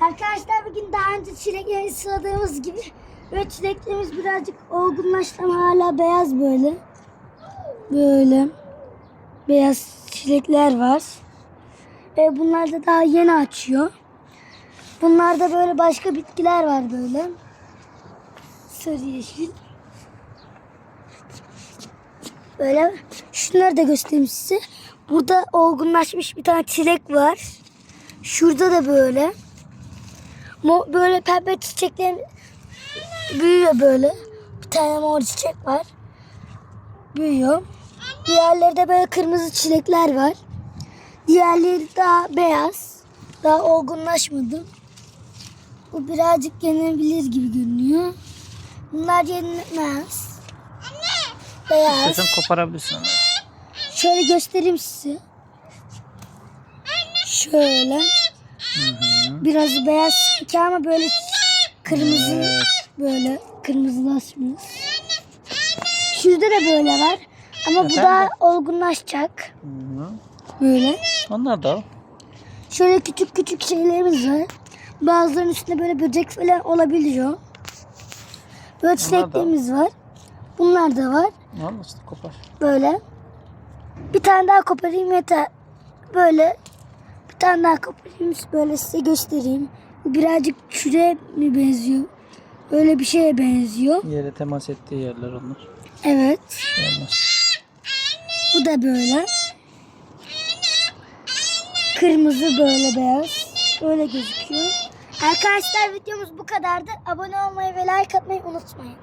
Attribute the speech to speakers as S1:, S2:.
S1: Arkadaşlar bugün daha önce çilekleri sıradığımız gibi ve çileklerimiz birazcık olgunlaştı ama hala beyaz böyle. Böyle beyaz çilekler var. Ve bunlar da daha yeni açıyor. Bunlarda böyle başka bitkiler var böyle. Sarı yeşil. Böyle şunları da göstereyim size. Burada olgunlaşmış bir tane çilek var. Şurada da böyle. Mo- böyle pembe çiçeklerin büyüyor böyle. Bir tane mor çiçek var. Büyüyor. Diğerleri böyle kırmızı çilekler var. Diğerleri daha beyaz. Daha olgunlaşmadı. Bu birazcık yenebilir gibi görünüyor. Bunlar yenilmez. Beyaz.
S2: İstersen koparabilirsin onu.
S1: Şöyle göstereyim size. Şöyle. Biraz beyaz sanki ama böyle kırmızı
S2: Evet.
S1: böyle kırmızılaşmış. Şurada da böyle var. Ama bu
S2: Efendim?
S1: daha olgunlaşacak.
S2: Hı hı.
S1: Böyle.
S2: Onlar da.
S1: Şöyle küçük küçük şeylerimiz var. Bazılarının üstünde böyle böcek falan olabiliyor. Böyle çiçeklerimiz var. Bunlar da var.
S2: Al işte kopar.
S1: Böyle. Bir tane daha koparayım yeter. Böyle. Bir tane daha koparayım böyle size göstereyim. Birazcık çüre mi benziyor? Öyle bir şeye benziyor.
S2: Yere temas ettiği yerler onlar.
S1: Evet.
S2: Olmaz.
S1: Bu da böyle. Kırmızı böyle beyaz. Öyle gözüküyor. Arkadaşlar videomuz bu kadardı. Abone olmayı ve like atmayı unutmayın.